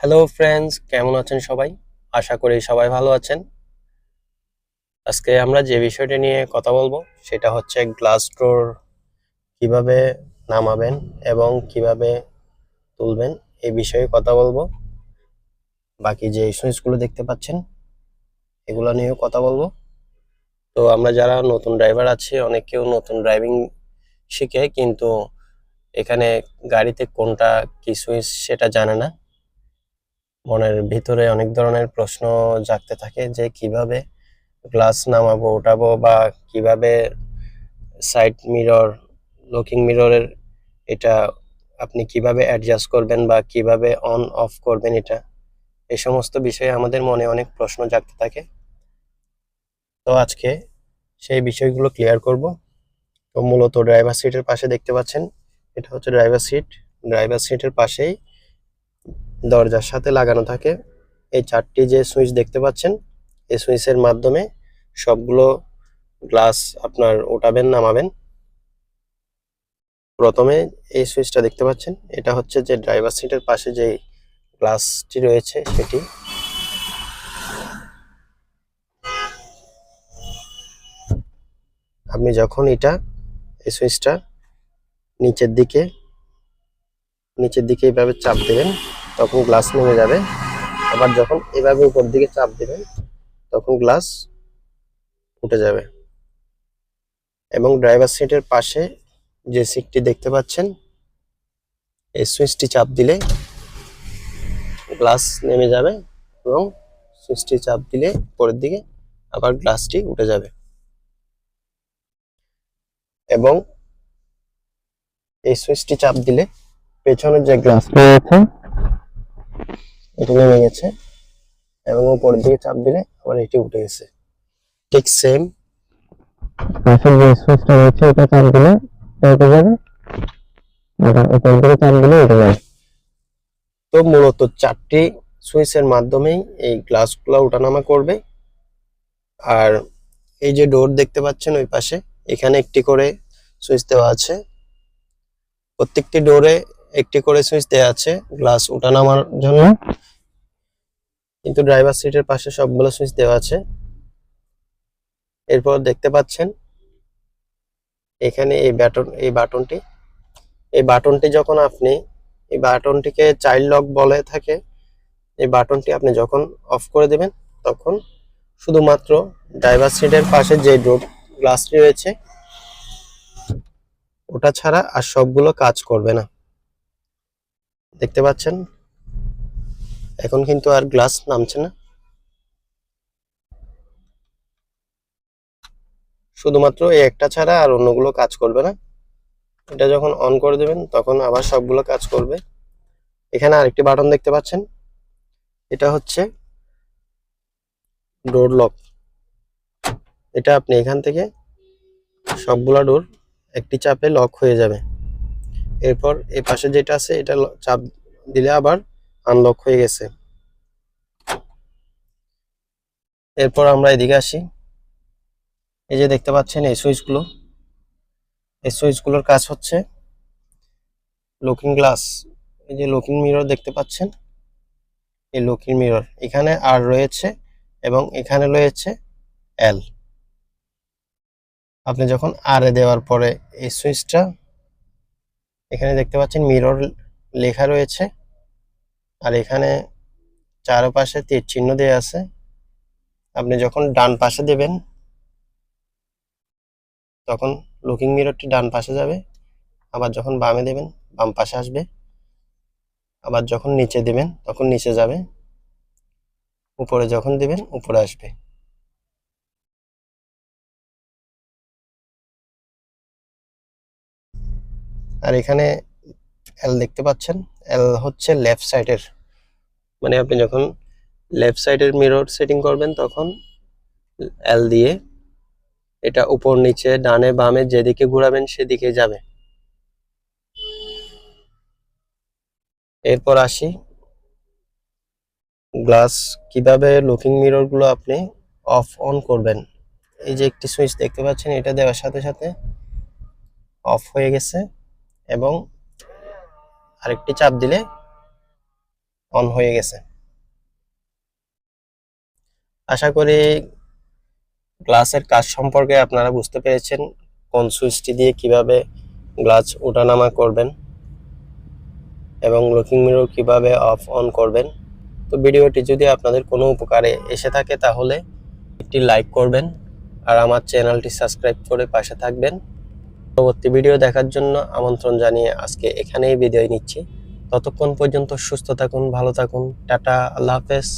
Hello friends কেমন আছেন সবাই? আশা করি সবাই ভালো আছেন। আজকে আমরা যে বিষয়টা নিয়ে কথা বলব, সেটা হচ্ছে গ্লাস ডোর কীভাবে নামাবেন এবং কীভাবে তুলবেন, এই বিষয়ে কথা বলব। বাকি যে সুইচগুলো দেখতে পাচ্ছেন, এগুলো নিয়েও কথা বলব। তো আমরা যারা নতুন ড্রাইভার আছি, অনেকেও নতুন ড্রাইভিং শিখে, কিন্তু এখানে গাড়িতে কোনটা কি সুইচ সেটা জানে না। মনের ভিতরে অনেক ধরনের প্রশ্ন জাগতে থাকে যে কীভাবে গ্লাস নামাবো ওঠাবো বা কীভাবে সাইড মিরর লুকিং মিররের এটা আপনি কীভাবে অ্যাডজাস্ট করবেন বা কীভাবে অন অফ করবেন এটা? এই সমস্ত বিষয়ে আমাদের মনে অনেক প্রশ্ন জাগতে থাকে। তো আজকে সেই বিষয়গুলো ক্লিয়ার করব। তো মূলত ড্রাইভার সিটের পাশে দেখতে পাচ্ছেন, এটা হচ্ছে ড্রাইভার সিট ড্রাইভার সিটের পাশেই দরজার সাথে লাগানো থাকে। এই চারটি যে সুইচ দেখতে পাচ্ছেন, এই সুইচের মাধ্যমে সবগুলো গ্লাস আপনার ওঠাবেন, নামাবেন। প্রথমে এই সুইচটা দেখতে পাচ্ছেন, এটা হচ্ছে যে ড্রাইভার সিটের পাশে যে গ্লাসটি রয়েছে, সেটি। আপনি যখন এটা, এই সুইচটা নিচের দিকে নিচের দিকে এইভাবে চাপ দেবেন তখন গ্লাস নেমে যাবে। আবার যখন এভাবে উপর দিকে চাপ দেবেন, তখন গ্লাস উঠে যাবে। এবং ড্রাইভার সিটের পাশে যে সিটটি দেখতে পাচ্ছেন, এই সুইচটি চাপ দিলে গ্লাস নেমে যাবে এবং সুইচটি চাপ দিলে উপরের দিকে আবার গ্লাসটি উঠে যাবে। এবং এই সুইচটি চাপ দিলে পেছনের যে গ্লাস রয়েছে এটি নেমে গেছে এবং উপরের দিকে চাপ দিলে আবার এটি উঠে গেছে। ঠিক সেম পাশের যে সুইচটা রয়েছে এটা চাপ দিলে উঠে যাবে? আবার উপর দিকে চাপ দিলে উঠে যাবে? তো মূলত চারটি সুইচের মাধ্যমেই এই গ্লাসগুলো ওঠানামা করবে। আর এই যে ডোর দেখতে পাচ্ছেন ওই পাশে এখানে একটি করে সুইচ দেওয়া আছে। প্রত্যেকটি ডোরে একটি করে সুইচ দেওয়া আছে, গ্লাস ওঠানামার জন্য। কিন্তু ড্রাইভার সিটের পাশে সবগুলো সুইচ দেওয়া আছে। এরপর দেখতে পাচ্ছেন, এখানে এই ব্যাটন এই বাটনটি। এই বাটনটি যখন আপনি, এই বাটনটিকে চাইল্ড লক বলে থাকে, এই বাটনটি আপনি যখন অফ করে দেবেন, তখন শুধুমাত্র ড্রাইভার সিটের পাশে যে ডোর গ্লাসটি রয়েছে, ওটা ছাড়া আর সবগুলো কাজ করবে না। দেখতে পাচ্ছেন? এখন কিন্তু আর গ্লাস নামছে না। শুধুমাত্র এই একটা ছাড়া আর অন্যগুলো কাজ করবে না। এটা যখন অন করে দেবেন, তখন আবার সবগুলো কাজ করবে। এখানে আরেকটি বাটন দেখতে পাচ্ছেন। এটা হচ্ছে ডোর লক এটা আপনি এখান থেকে সবগুলা ডোর একটি চাপে লক হয়ে যাবে। এরপর এই পাশে যেটা আছে, এটা চাপ দিলে আবার আনলক হয়ে গেছে। এরপর আমরা এদিকে আসি। এই যে দেখতে পাচ্ছেন এই সুইচগুলো এই সুইচগুলোর কাজ হচ্ছে লুকিং গ্লাস এই যে লুকিং মিরর দেখতে পাচ্ছেন? এই লুকিং মিরর এখানে আর রয়েছে এবং এখানে রয়েছে এল আপনি যখন আর এ দেওয়ার পরে এই সুইচটা এখানে দেখতে পাচ্ছেন মিরর লেখা রয়েছে। আর এখানে চারপাশে তীর চিহ্ন দেওয়া আছে। আপনি যখন ডান পাশে দেবেন, তখন লুকিং মিররটি ডান পাশে যাবে। আবার যখন বামে দেবেন, বাম পাশে আসবে। আবার যখন নিচে দেবেন, তখন নিচে যাবে। উপরে যখন দেবেন, উপরে আসবে। আর এখানে এল দেখতে পাচ্ছেন। এল হচ্ছে লেফট সাইডের মানে আপনি যখন লেফট সাইডের মিরর সেটিং করবেন, তখন এল দিয়ে এটা উপর নিচে, ডানে, বামে, যেদিকে ঘোরাবেন, সেদিকে যাবে। এরপর আসি। গ্লাস কীভাবে লুকিং মিররগুলো আপনি অফ অন করবেন? এই যে একটি সুইচ দেখতে পাচ্ছেন, এটা দেওয়ার সাথে সাথে অফ হয়ে গেছে। এবং আরেকটি চাপ দিলে অন হয়ে গেছে। আশা করি গ্লাসের কাজ সম্পর্কে আপনারা বুঝতে পেরেছেন কোন সুইচটি দিয়ে কীভাবে গ্লাস ওঠানামা করবেন এবং লুকিং মিরর কীভাবে অফ অন করবেন। তো ভিডিওটি যদি আপনাদের কোনো উপকারে এসে থাকে তাহলে একটি লাইক করবেন আর আমার চ্যানেলটি সাবস্ক্রাইব করে পাশে থাকবেন। পরবর্তী ভিডিও দেখার জন্য আমন্ত্রণ জানিয়ে আজকে এখানেই বিদায় নিচ্ছি। ততক্ষণ পর্যন্ত সুস্থ থাকুন, ভালো থাকুন, টাটা, আল্লাহ হাফেজ।